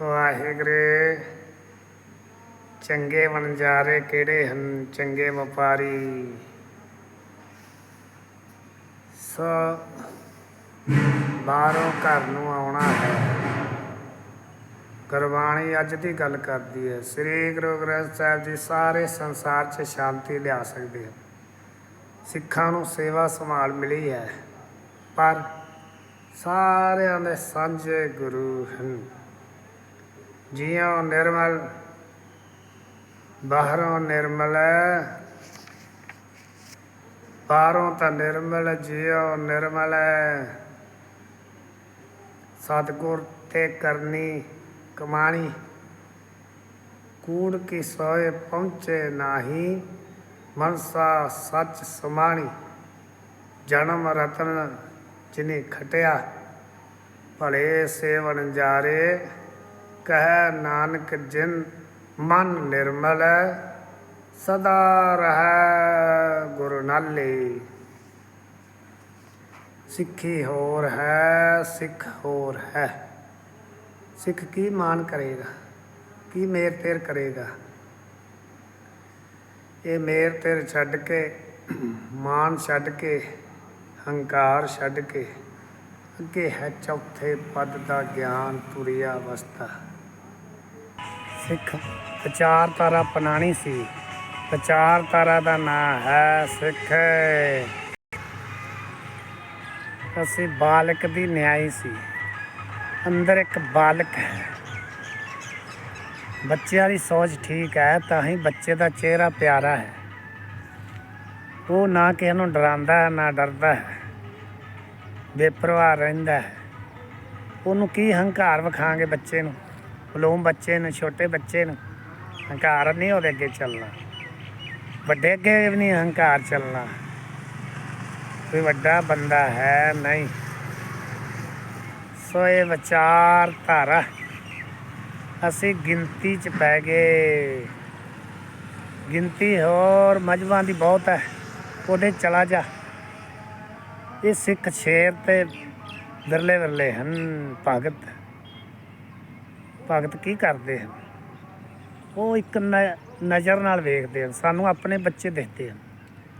ਵਾਹਿਗੁਰੂ। ਚੰਗੇ ਵਣਜਾਰੇ ਕਿਹੜੇ ਹਨ? ਚੰਗੇ ਵਪਾਰੀ। ਸੋ, ਬਾਹਰੋਂ ਘਰ ਨੂੰ ਆਉਣਾ ਹੈ। ਗੁਰਬਾਣੀ ਅੱਜ ਦੀ ਗੱਲ ਕਰਦੀ ਹੈ। ਸ੍ਰੀ ਗੁਰੂ ਗ੍ਰੰਥ ਸਾਹਿਬ ਜੀ ਸਾਰੇ ਸੰਸਾਰ 'ਚ ਸ਼ਾਂਤੀ ਲਿਆ ਸਕਦੇ ਹਨ। ਸਿੱਖਾਂ ਨੂੰ ਸੇਵਾ ਸੰਭਾਲ ਮਿਲੀ ਹੈ। ਪਰ ਸਾਰਿਆਂ ਦੇ ਸਾਂਝੇ ਗੁਰੂ ਹਨ। ਜਿਉ ਨਿਰਮਲ, ਬਾਹਰੋਂ ਨਿਰਮਲ ਹੈ ਬਾਹਰੋਂ ਤਾਂ ਨਿਰਮਲ, ਜਿਉ ਨਿਰਮਲ ਹੈ ਸਤਿਗੁਰ ਤੇ ਕਰਨੀ ਕਮਾਣੀ, ਕੂੜ ਕੀ ਸੋਏ ਪਹੁੰਚੇ ਨਾਹੀ, ਮਨਸਾ ਸੱਚ ਸਮਾਣੀ। ਜਨਮ ਰਤਨ ਜਿਨੇ ਖਟਿਆ, ਭਲੇ ਸੇਵਨ ਜਾਰੇ। ਕਹਿ ਨਾਨਕ ਜਿਨ ਮਨ ਨਿਰਮਲ, ਸਦਾ ਰਹਿ ਗੁਰੂ ਨਾਲੇ। ਸਿੱਖੀ ਹੋਰ ਹੈ, ਸਿੱਖ ਹੋਰ ਹੈ। ਸਿੱਖ ਕੀ ਮਾਨ ਕਰੇਗਾ? ਕੀ ਮੇਰ ਤੇਰ ਕਰੇਗਾ? ਇਹ ਮੇਰ ਤੇਰ ਛੱਡ ਕੇ ਮਾਨ ਛੱਡ ਕੇ, ਹੰਕਾਰ ਛੱਡ ਕੇ, ਅੱਗੇ ਹੈ ਚੌਥੇ ਪਦ ਦਾ ਗਿਆਨ ਤੁਰਿਆ ਅਵਸਥਾ ਸਿੱਖ। ਵਿਚਾਰ ਤਾਰਾ ਸੀ। ਵਿਚਾਰ ਤਾਰਾ ਦਾ ਨਾਂ ਹੈ ਸਿੱਖ। ਅਸੀਂ ਬਾਲਕ ਦੀ ਨਿਆਈ ਸੀ। ਅੰਦਰ ਇੱਕ ਬਾਲਕ ਹੈ। ਬੱਚਿਆਂ ਦੀ ਸੋਚ ਠੀਕ ਹੈ, ਤਾਂ ਹੀ ਬੱਚੇ ਦਾ ਚਿਹਰਾ ਪਿਆਰਾ ਹੈ। ਉਹ ਨਾ ਕਿਸੇ ਨੂੰ ਡਰਾਉਂਦਾ ਹੈ, ਨਾ ਡਰਦਾ ਹੈ। ਬੇਪਰਵਾਹ ਰਹਿੰਦਾ ਹੈ। ਉਹਨੂੰ ਕੀ ਹੰਕਾਰ ਵਿਖਾਂਗੇ ਬੱਚੇ ਨੂੰ? ਬਲੂਮ ਬੱਚੇ ਨੂੰ, ਛੋਟੇ ਬੱਚੇ ਨੂੰ। ਹੰਕਾਰ ਨਹੀਂ ਉਹਦੇ ਅੱਗੇ ਚੱਲਣਾ। ਵੱਡੇ ਅੱਗੇ ਵੀ ਨਹੀਂ ਹੰਕਾਰ ਚੱਲਣਾ। ਕੋਈ ਵੱਡਾ ਬੰਦਾ ਹੈ ਨਹੀਂ। ਸੋ ਇਹ ਵਿਚਾਰ ਧਾਰਾ ਅਸੀਂ ਗਿਣਤੀ ਚ ਪੈ ਗਏ। ਗਿਣਤੀ ਹੋਰ ਮਜਬਾਂ ਦੀ ਬਹੁਤ ਹੈ। ਉਹਦੇ ਚਲਾ ਜਾ। ਇਹ ਸਿੱਖ ਸ਼ੇਰ ਤੇ ਵਿਰਲੇ ਵਿਰਲੇ ਹਨ ਭਗਤ। ਭਗਤ ਕੀ ਕਰਦੇ ਹਨ? ਉਹ ਇੱਕ ਨ- ਨਜ਼ਰ ਨਾਲ ਵੇਖਦੇ ਹਨ, ਸਾਨੂੰ ਆਪਣੇ ਬੱਚੇ ਦਿਖਦੇ ਹਨ।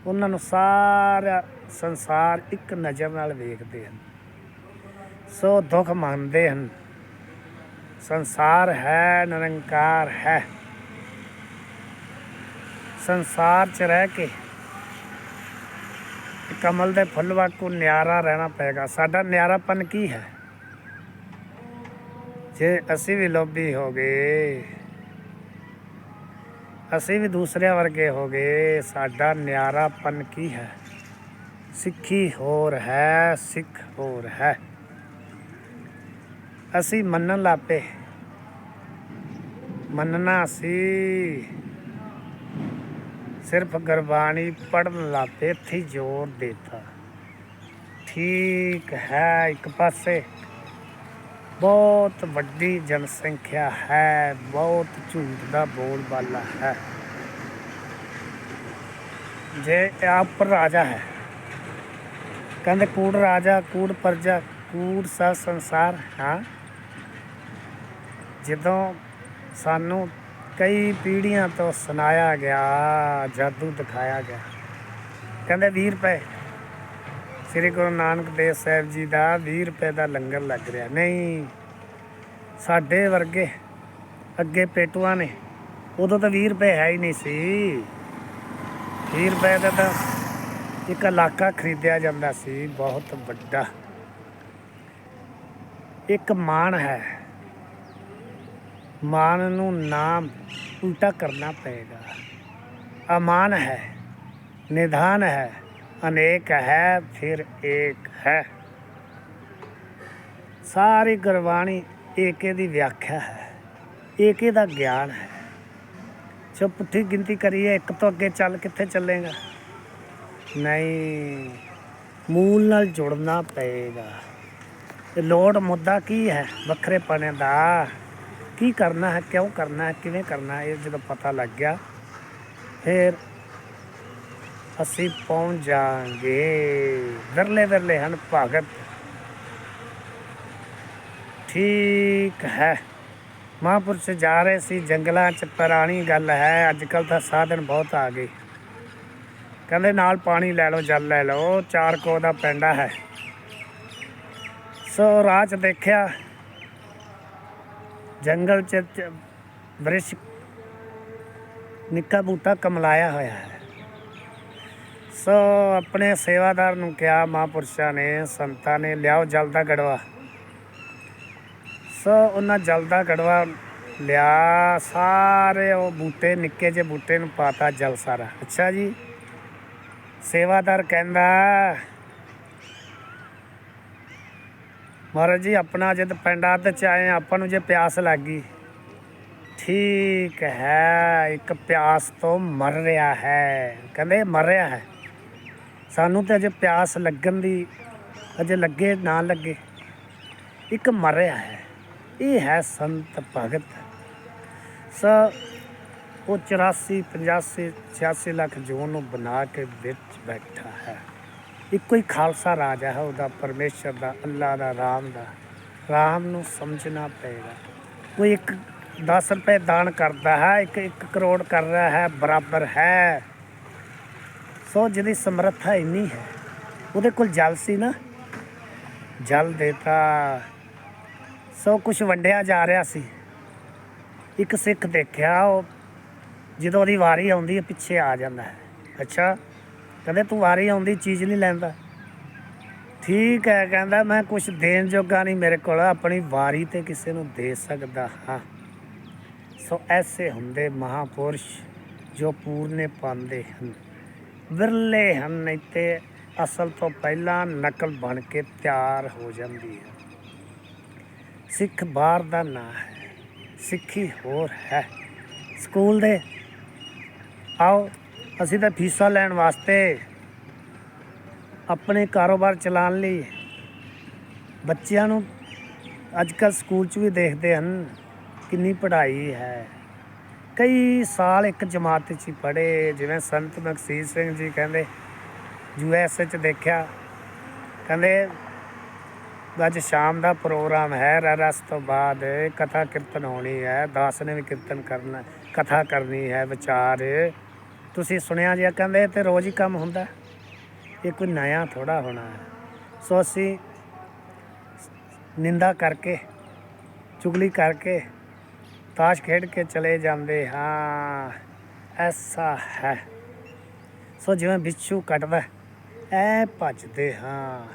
ਉਹਨਾਂ ਨੂੰ ਸਾਰਾ ਸੰਸਾਰ ਇੱਕ ਨਜ਼ਰ ਨਾਲ ਵੇਖਦੇ ਹਨ। ਸੋ ਦੁੱਖ ਮੰਨਦੇ ਹਨ। ਸੰਸਾਰ ਹੈ, ਨਿਰੰਕਾਰ ਹੈ। ਸੰਸਾਰ 'ਚ ਰਹਿ ਕੇ ਕਮਲ ਦੇ ਫੁੱਲ ਵਾਂਗੂ ਨਿਆਰਾ ਰਹਿਣਾ ਪਏਗਾ ਸਾਡਾ ਨਿਆਰਾਪਨ ਕੀ ਹੈ? ਜੇ ਅਸੀਂ ਵੀ ਲੋਭੀ ਹੋ ਗਏ, ਅਸੀਂ ਵੀ ਦੂਸਰਿਆਂ ਵਰਗੇ ਹੋ ਗਏ, ਸਾਡਾ ਨਿਆਰਾਪਨ ਕੀ ਹੈ? ਸਿੱਖੀ ਹੋਰ ਹੈ, ਸਿੱਖ ਹੋਰ ਹੈ। ਅਸੀਂ ਮੰਨਣ ਲੱਪੇ। ਮੰਨਣਾ ਸੀ। ਸਿਰਫ ਗੁਰਬਾਣੀ ਪੜਨ ਲੱਪੇ, ਇੱਥੇ ਹੀ ਜ਼ੋਰ ਦਿੱਤਾ। ਠੀਕ ਹੈ ਇੱਕ ਪਾਸੇ। ਬਹੁਤ ਵੱਡੀ ਜਨਸੰਖਿਆ ਹੈ, ਬਹੁਤ ਝੂਠ ਦਾ ਬੋਲਬਾਲਾ ਹੈ। ਜੇ ਆਪ ਰਾਜਾ ਹੈ, ਕਹਿੰਦੇ ਕੂੜ ਰਾਜਾ, ਕੂੜ ਪ੍ਰਜਾ, ਕੂੜ ਸਾ ਸੰਸਾਰ, ਹਾਂ। ਜਦੋਂ ਸਾਨੂੰ ਕਈ ਪੀੜ੍ਹੀਆਂ ਤੋਂ ਸੁਣਾਇਆ ਗਿਆ, ਜਾਦੂ ਦਿਖਾਇਆ ਗਿਆ, ਕਹਿੰਦੇ 20 ਰੁਪਏ ਸ੍ਰੀ ਗੁਰੂ ਨਾਨਕ ਦੇਵ ਸਾਹਿਬ ਜੀ ਦਾ 20 ਰੁਪਏ ਦਾ ਲੰਗਰ ਲੱਗ ਰਿਹਾ। ਨਹੀਂ, ਸਾਡੇ ਵਰਗੇ ਅੱਗੇ ਪੇਟੂਆਂ ਨੇ, ਉਦੋਂ ਤਾਂ 20 ਰੁਪਏ ਹੈ ਹੀ ਨਹੀਂ ਸੀ। 20 ਰੁਪਏ ਦਾ ਤਾਂ ਇੱਕ ਇਲਾਕਾ ਖਰੀਦਿਆ ਜਾਂਦਾ ਸੀ, ਬਹੁਤ ਵੱਡਾ। ਇੱਕ ਮਾਣ ਹੈ। ਮਾਨ ਨੂੰ ਨਾਮ ਉਲਟਾ ਕਰਨਾ ਪਏਗਾ। ਅਮਾਨ ਹੈ, ਨਿਧਾਨ ਹੈ। ਅਨੇਕ ਹੈ, ਫਿਰ ਏਕ ਹੈ। ਸਾਰੀ ਗੁਰਬਾਣੀ ਏਕੇ ਦੀ ਵਿਆਖਿਆ ਹੈ, ਏਕੇ ਦਾ ਗਿਆਨ ਹੈ। ਜੋ ਪੁੱਠੀ ਗਿਣਤੀ ਕਰੀਏ, ਇੱਕ ਤੋਂ ਅੱਗੇ ਚੱਲ ਕਿੱਥੇ ਚੱਲੇਗਾ? ਨਹੀਂ, ਮੂਲ ਨਾਲ ਜੁੜਨਾ ਪਏਗਾ। ਤੇ ਲੋੜ ਮੁੱਦਾ ਕੀ ਹੈ? ਵੱਖਰੇ ਪਣੇ ਦਾ। ਕੀ ਕਰਨਾ ਹੈ, ਕਿਉਂ ਕਰਨਾ ਹੈ, ਕਿਵੇਂ ਕਰਨਾ ਹੈ, ਇਹ ਜਦੋਂ ਪਤਾ ਲੱਗ ਗਿਆ, ਫਿਰ ਅਸੀਂ ਪਹੁੰਚ ਜਾਾਂਗੇ ਵਿਰਲੇ ਵਿਰਲੇ ਹਨ ਭਗਤ ਠੀਕ ਹੈ। ਮਹਾਂਪੁਰਸ਼ ਜਾ ਰਹੇ ਸੀ, ਜੰਗਲਾਂ 'ਚ ਪੁਰਾਣੀ ਗੱਲ ਹੈ ਅੱਜ ਕੱਲ ਤਾਂ ਸਾਧਨ ਬਹੁਤ ਆ ਗਏ। ਕਹਿੰਦੇ ਨਾਲ ਪਾਣੀ ਲੈ ਲਓ, ਜਲ ਲੈ ਲਓ, ਚਾਰ ਕੋ ਦਾ ਪੈਂਡਾ ਹੈ। ਸੋ ਰਾਹ 'ਚ ਦੇਖਿਆ, ਜੰਗਲ 'ਚ ਚ- ਬ੍ਰਿਸ਼ ਨਿੱਕਾ ਬੂਟਾ ਕਮਲਾਇਆ ਹੋਇਆ ਹੈ। ਸੋ ਆਪਣੇ ਸੇਵਾਦਾਰ ਨੂੰ ਕਿਹਾ ਮਹਾਂਪੁਰਸ਼ਾਂ ਨੇ, ਸੰਤਾਂ ਨੇ, ਲਿਆਓ ਜਲ ਦਾ ਗੜਵਾ। ਸੋ ਉਹਨਾਂ ਜਲ ਦਾ ਗੜਵਾ ਲਿਆ, ਸਾਰੇ ਉਹ ਬੂਟੇ, ਨਿੱਕੇ ਜਿਹੇ ਬੂਟੇ ਨੂੰ ਪਾਤਾ ਜਲ ਸਾਰਾ। ਅੱਛਾ ਜੀ। ਸੇਵਾਦਾਰ ਕਹਿੰਦਾ, ਮਹਾਰਾਜ ਜੀ, ਆਪਣਾ ਜਦ ਪਿੰਡਾਂ ਤੇ ਚ ਆਏ ਆਪਾਂ ਨੂੰ ਜੇ ਪਿਆਸ ਲੱਗ ਗਈ। ਠੀਕ ਹੈ, ਇੱਕ ਪਿਆਸ ਤੋਂ ਮਰ ਰਿਹਾ ਹੈ। ਕਹਿੰਦੇ ਮਰ ਰਿਹਾ ਹੈ। ਸਾਨੂੰ ਤੇ ਅਜੇ ਪਿਆਸ ਲੱਗਣ ਦੀ, ਅਜੇ ਲੱਗੇ ਨਾ ਲੱਗੇ, ਇੱਕ ਮਰਿਆ ਹੈ। ਇਹ ਹੈ ਸੰਤ ਭਗਤ। ਸ ਉਹ 84 85 86 ਲੱਖ ਜੂਨ ਨੂੰ ਬਣਾ ਕੇ ਵਿੱਚ ਬੈਠਾ ਹੈ। ਇੱਕੋ ਹੀ ਖਾਲਸਾ ਰਾਜ ਹੈ, ਉਹਦਾ ਪਰਮੇਸ਼ਰ ਦਾ, ਅੱਲਾ ਦਾ, ਰਾਮ ਦਾ। ਰਾਮ ਨੂੰ ਸਮਝਣਾ ਪਏਗਾ। ਕੋਈ ਇੱਕ 10 ਰੁਪਏ ਦਾਨ ਕਰਦਾ ਹੈ, ਇੱਕ 1 ਕਰੋੜ ਕਰ ਰਿਹਾ ਹੈ, ਬਰਾਬਰ ਹੈ। ਸੋ ਜਿਹਦੀ ਸਮਰੱਥਾ ਇੰਨੀ ਹੈ, ਉਹਦੇ ਕੋਲ ਜਲ ਸੀ ਨਾ। ਜਲ ਦੇਤਾ ਸੋ ਕੁਝ ਵੰਡਿਆ ਜਾ ਰਿਹਾ ਸੀ। ਇੱਕ ਸਿੱਖ ਦੇਖਿਆ, ਉਹ ਜਦੋਂ ਉਹਦੀ ਵਾਰੀ ਆਉਂਦੀ ਹੈ ਪਿੱਛੇ ਆ ਜਾਂਦਾ ਹੈ। ਅੱਛਾ, ਕਹਿੰਦੇ ਤੂੰ ਵਾਰੀ ਆਉਂਦੀ, ਚੀਜ਼ ਨਹੀਂ ਲੈਂਦਾ। ਠੀਕ ਹੈ, ਕਹਿੰਦਾ ਮੈਂ ਕੁਝ ਦੇਣ ਜੋਗਾ ਨਹੀਂ ਮੇਰੇ ਕੋਲ, ਆਪਣੀ ਵਾਰੀ ਤੇ ਕਿਸੇ ਨੂੰ ਦੇ ਸਕਦਾ ਹਾਂ। ਸੋ ਐਸੇ ਹੁੰਦੇ ਮਹਾਪੁਰਸ਼ ਜੋ ਪੂਰਨੇ ਪਾਉਂਦੇ ਹਨ। ਵਿਰਲੇ ਹਨ, ਨਹੀਂ ਅਸਲ ਤੋਂ ਪਹਿਲਾਂ ਨਕਲ ਬਣ ਕੇ ਤਿਆਰ ਹੋ ਜਾਂਦੀ ਹੈ। ਸਿੱਖ ਬਾਹਰ ਦਾ ਨਾਂ ਹੈ, ਸਿੱਖੀ ਹੋਰ ਹੈ। ਸਕੂਲ ਦੇ, ਆਓ, ਅਸੀਂ ਤਾਂ ਫੀਸਾਂ ਲੈਣ ਵਾਸਤੇ ਆਪਣੇ ਕਾਰੋਬਾਰ ਚਲਾਉਣ ਲਈ ਬੱਚਿਆਂ ਨੂੰ ਅੱਜ ਕੱਲ ਸਕੂਲ 'ਚ ਵੀ ਦੇਖਦੇ ਹਨ ਕਿੰਨੀ ਪੜ੍ਹਾਈ ਹੈ। ਕਈ ਸਾਲ ਇੱਕ ਜਮਾਤ 'ਚ ਹੀ ਪੜ੍ਹੇ, ਜਿਵੇਂ ਸੰਤ ਮਕਸੀਦ ਸਿੰਘ ਜੀ ਕਹਿੰਦੇ, ਯੂ ਐਸ 'ਚ ਦੇਖਿਆ, ਕਹਿੰਦੇ, ਅੱਜ ਸ਼ਾਮ ਦਾ ਪ੍ਰੋਗਰਾਮ ਹੈ ਰਸ ਤੋਂ ਬਾਅਦ ਕਥਾ ਕੀਰਤਨ ਹੋਣੀ ਹੈ, ਦਾਸ ਨੇ ਵੀ ਕੀਰਤਨ ਕਰਨਾ, ਕਥਾ ਕਰਨੀ ਹੈ, ਵਿਚਾਰ। ਤੁਸੀਂ ਸੁਣਿਆ ਜਿਆ ਕਹਿੰਦੇ ਤੇ ਰੋਜ਼ ਹੀ ਕੰਮ ਹੁੰਦਾ ਇਹ ਕੋਈ ਨਇਆ ਥੋੜਾ ਹੋਣਾ ਹੈ। ਸੋ ਅਸੀਂ ਨਿੰਦਾ ਕਰਕੇ, ਚੁਗਲੀ ਕਰਕੇ ਤਾਸ਼ ਖੇਡ ਕੇ ਚਲੇ ਜਾਂਦੇ ਹਾਂ। ਐਸਾ ਹੈ। ਸੋ ਜਿਵੇਂ ਬਿੱਛੂ ਕੱਟਦਾ, ਐ ਭੱਜਦੇ ਹਾਂ।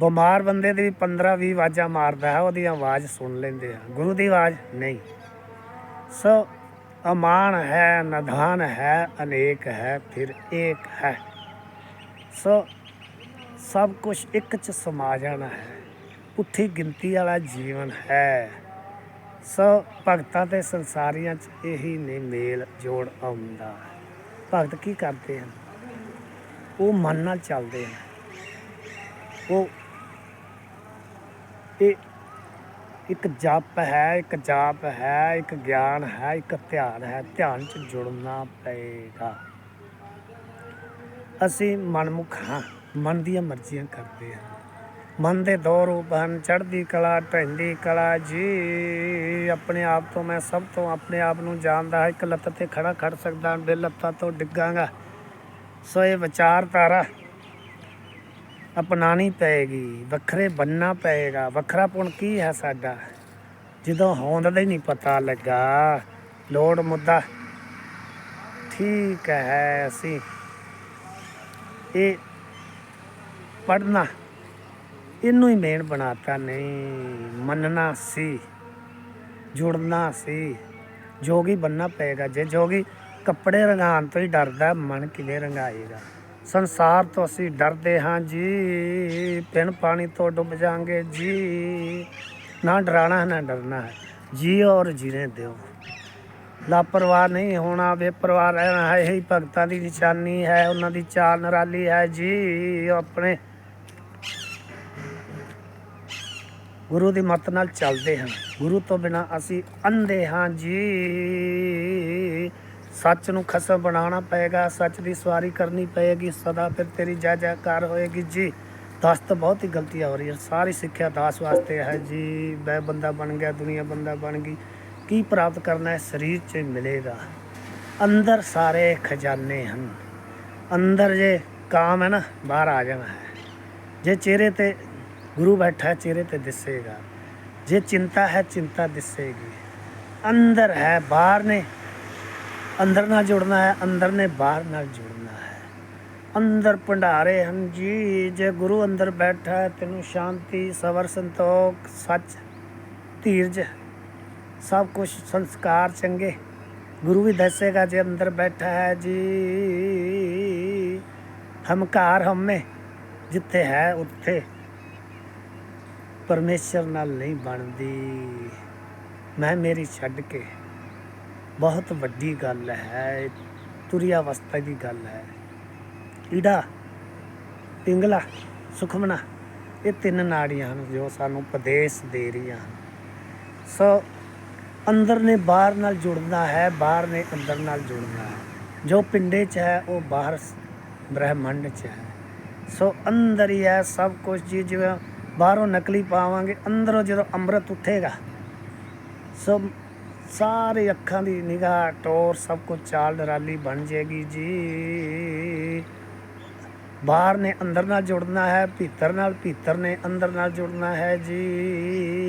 ਬਿਮਾਰ ਬੰਦੇ ਦੀ ਵੀ 15 20 ਆਵਾਜ਼ਾਂ ਮਾਰਦਾ ਹੈ, ਉਹਦੀ ਆਵਾਜ਼ ਸੁਣ ਲੈਂਦੇ ਆ ਗੁਰੂ ਦੀ ਆਵਾਜ਼ ਨਹੀਂ। ਸੋ ਅਮਾਨ ਹੈ, ਨਧਾਨ ਹੈ, ਅਨੇਕ ਹੈ, ਫਿਰ ਏਕ ਹੈ। ਸੋ ਸਭ ਕੁਝ ਇੱਕ ਚ ਸਮਾ ਜਾਣਾ ਹੈ। ਪੁੱਠੀ ਗਿਣਤੀ ਵਾਲਾ ਜੀਵਨ ਹੈ। ਸੋ ਭਗਤਾਂ ਤੇ ਸੰਸਾਰੀਆਂ ਚ ਇਹੀ ਨੇ ਮੇਲ ਜੋੜ ਆਉਂਦਾ। ਭਗਤ ਕੀ ਕਰਦੇ ਹਨ? ਉਹ ਮਨ ਨਾਲ ਚੱਲਦੇ ਹਨ। ਉਹ ਇਹ ਇੱਕ ਜਪ ਹੈ, ਇੱਕ ਜਾਪ ਹੈ, ਇੱਕ ਗਿਆਨ ਹੈ, ਇੱਕ ਧਿਆਨ ਹੈ। ਧਿਆਨ ਚ ਜੁੜਨਾ ਪਏਗਾ। ਅਸੀਂ ਮਨਮੁਖ ਹਾਂ, ਮਨ ਦੀਆਂ ਮਰਜ਼ੀਆਂ ਕਰਦੇ ਹਾਂ। ਮਨ ਦੇ ਦੋ ਰੂਪ ਹਨ ਚੜ੍ਹਦੀ ਕਲਾ ਢਹਿੰਦੀ ਕਲਾ ਜੀ। ਆਪਣੇ ਆਪ ਤੋਂ ਮੈਂ ਸਭ ਤੋਂ ਆਪਣੇ ਆਪ ਨੂੰ ਜਾਣਦਾ ਹਾਂ ਇੱਕ ਲੱਤ ਤੇ ਖੜਾ ਖੜ ਸਕਦਾ ਹਾਂ, ਲੱਤਾਂ ਤੋਂ ਡਿੱਗਾਂਗਾ। ਸੋ ਇਹ ਵਿਚਾਰਧਾਰਾ ਅਪਣਾਣੀ ਪਏਗੀ ਵੱਖਰੇ ਬੰਨਣਾ ਪਏਗਾ। ਵੱਖਰਾਪਣ ਕੀ ਹੈ ਸਾਡਾ? ਜਦੋਂ ਹੋਂਦ ਦਾ ਹੀ ਨਹੀਂ ਪਤਾ ਲੱਗਾ ਲੋੜ ਮੁੱਦਾ ਠੀਕ ਹੈ ਅਸੀਂ ਇਹ ਪੜਨਾ ਇਹਨੂੰ ਹੀ ਮੇਨ ਬਣਾਤਾ ਨਹੀਂ। ਮੰਨਣਾ ਸੀ। ਜੁੜਨਾ ਸੀ। ਜੋਗੀ ਬੰਨਾ ਪਏਗਾ। ਜੇ ਜੋਗੀ ਕੱਪੜੇ ਰੰਗਾਉਣ ਤੋਂ ਹੀ ਡਰਦਾ, ਮਨ ਕਿਵੇਂ ਰੰਗਾਏਗਾ? ਸੰਸਾਰ ਤੋਂ ਅਸੀਂ ਡਰਦੇ ਹਾਂ ਜੀ। ਪਿੰਨ ਪਾਣੀ ਤੋਂ ਡੁੱਬ ਜਾਾਂਗੇ ਜੀ। ਨਾ ਡਰਾਣਾ ਹੈ, ਨਾ ਡਰਨਾ ਹੈ। ਜੀ ਔਰ ਜੀਣੇ ਦਿਓ। ਲਾਪਰਵਾਹ ਨਹੀਂ ਹੋਣਾ, ਬੇਪਰਵਾਹ ਰਹਿਣਾ ਹੈ। ਇਹੀ ਭਗਤਾਂ ਦੀ ਨਿਸ਼ਾਨੀ ਹੈ, ਉਹਨਾਂ ਦੀ ਚਾਲ ਨਰਾਲੀ ਹੈ ਜੀ। ਉਹ ਆਪਣੇ ਗੁਰੂ ਦੀ ਮੱਤ ਨਾਲ ਚੱਲਦੇ ਹਾਂ। ਗੁਰੂ ਤੋਂ ਬਿਨਾ ਅਸੀਂ ਅੰਧੇ ਹਾਂ ਜੀ। ਸੱਚ ਨੂੰ ਖਸਮ ਬਣਾਉਣਾ ਪਏਗਾ, ਸੱਚ ਦੀ ਸਵਾਰੀ ਕਰਨੀ ਪਏਗੀ, ਸਦਾ ਫਿਰ ਤੇਰੀ ਜੈ ਜੈਕਾਰ ਹੋਏਗੀ ਜੀ। ਦਾਸ ਤਾਂ ਬਹੁਤ ਹੀ ਗਲਤੀਆਂ ਹੋ ਰਹੀ ਹੈ, ਸਾਰੀ ਸਿੱਖਿਆ ਦਾਸ ਵਾਸਤੇ ਹੈ ਜੀ। ਮੈਂ ਬੰਦਾ ਬਣ ਗਿਆ, ਦੁਨੀਆ ਬੰਦਾ ਬਣ ਗਈ, ਕੀ ਪ੍ਰਾਪਤ ਕਰਨਾ ਹੈ? ਸਰੀਰ 'ਚ ਮਿਲੇਗਾ। ਅੰਦਰ ਸਾਰੇ ਖਜ਼ਾਨੇ ਹਨ। ਅੰਦਰ ਜੇ ਕਾਮ ਹੈ ਨਾ, ਬਾਹਰ ਆ ਜਾਣਾ ਹੈ। ਜੇ ਚਿਹਰੇ ਤੇ ਗੁਰੂ ਬੈਠਾ ਹੈ ਚਿਹਰੇ ਤੇ ਦਿਸੇਗਾ। ਜੇ ਚਿੰਤਾ ਹੈ, ਚਿੰਤਾ ਦਿਸੇਗੀ। ਅੰਦਰ ਹੈ, ਬਾਹਰ ਨੇ। ਅੰਦਰ ਨਾਲ ਜੁੜਨਾ ਹੈ, ਅੰਦਰ ਨੇ, ਬਾਹਰ ਨਾਲ ਜੁੜਨਾ ਹੈ। ਅੰਦਰ ਭੰਡਾਰੇ ਹਨ ਜੀ, ਜੇ ਗੁਰੂ ਅੰਦਰ ਬੈਠਾ ਹੈ, ਤੈਨੂੰ ਸ਼ਾਂਤੀ, ਸਬਰ, ਸੰਤੋਖ, ਸੱਚ, ਧੀਰਜ, ਸਭ ਕੁਝ ਸੰਸਕਾਰ ਚੰਗੇ। ਗੁਰੂ ਵੀ ਦੱਸੇਗਾ ਜੇ ਅੰਦਰ ਬੈਠਾ ਹੈ ਜੀ। ਹਮਕਾਰ ਹਮੇ, ਜਿੱਥੇ ਹੈ, ਉੱਥੇ। ਪਰਮੇਸ਼ਰ ਨਾਲ ਨਹੀਂ ਬਣਦੀ। ਮੈਂ ਮੇਰੀ ਛੱਡ ਕੇ। ਬਹੁਤ ਵੱਡੀ ਗੱਲ ਹੈ। ਤੁਰੀ ਅਵਸਥਾ ਦੀ ਗੱਲ ਹੈ। ਈੜਾ, ਪਿੰਗਲਾ ਸੁਖਮਨਾ ਇਹ ਤਿੰਨ ਨਾੜੀਆਂ ਹਨ ਜੋ ਸਾਨੂੰ ਉਪਦੇਸ਼ ਦੇ ਰਹੀਆਂ ਹਨ। ਸੋ ਅੰਦਰ ਨੇ ਬਾਹਰ ਨਾਲ ਜੁੜਨਾ ਹੈ, ਬਾਹਰ ਨੇ ਅੰਦਰ ਨਾਲ ਜੁੜਨਾ ਹੈ। ਜੋ ਪਿੰਡੇ 'ਚ ਹੈ, ਉਹ ਬਾਹਰ, ਬ੍ਰਹਿਮੰਡ 'ਚ ਹੈ। ਸੋ ਅੰਦਰ ਹੀ ਹੈ, ਸਭ ਕੁਝ ਜੀ ਜਿਵੇਂ ਬਾਹਰੋਂ ਨਕਲੀ ਪਾਵਾਂਗੇ, ਅੰਦਰੋਂ ਜਦੋਂ ਅੰਮ੍ਰਿਤ ਉੱਠੇਗਾ ਸੋ ਸਾਰੇ ਅੱਖਾਂ ਦੀ ਨਿਗਾਹ ਟੋਰ ਸਭ ਕੁਝ ਚਾਲ ਡਰਾਲੀ ਬਣ ਜਾਏਗੀ ਜੀ। ਬਾਹਰ ਨੇ ਅੰਦਰ ਨਾਲ ਜੁੜਨਾ ਹੈ, ਭੀਤਰ ਨਾਲ ਭੀਤਰ ਨੇ ਅੰਦਰ ਨਾਲ ਜੁੜਨਾ ਹੈ ਜੀ।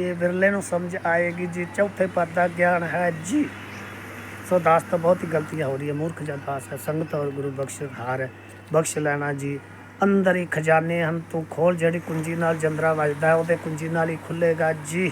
ਇਹ ਵਿਰਲੇ ਨੂੰ ਸਮਝ ਆਏਗੀ ਜੀ, ਚੌਥੇ ਪਦ ਦਾ ਗਿਆਨ ਹੈ ਜੀ। ਸੋ ਦਾਸ ਤਾਂ ਬਹੁਤ ਹੀ ਗਲਤੀਆਂ ਹੋ ਰਹੀ ਹੈ ਮੂਰਖ ਜਾਂ ਦਾਸ ਹੈ, ਸੰਗਤ ਔਰ ਗੁਰੂ ਬਖਸ਼ ਹਾਰ ਹੈ, ਬਖਸ਼ ਲੈਣਾ ਜੀ। ਅੰਦਰ ਹੀ ਖਜ਼ਾਨੇ ਹਨ। ਤੂੰ ਖੋਲ ਜਿਹੜੀ ਕੁੰਜੀ ਨਾਲ ਜੰਦਰਾ ਵੱਜਦਾ ਉਹਦੇ ਕੁੰਜੀ ਨਾਲ ਹੀ ਖੁੱਲੇਗਾ ਜੀ।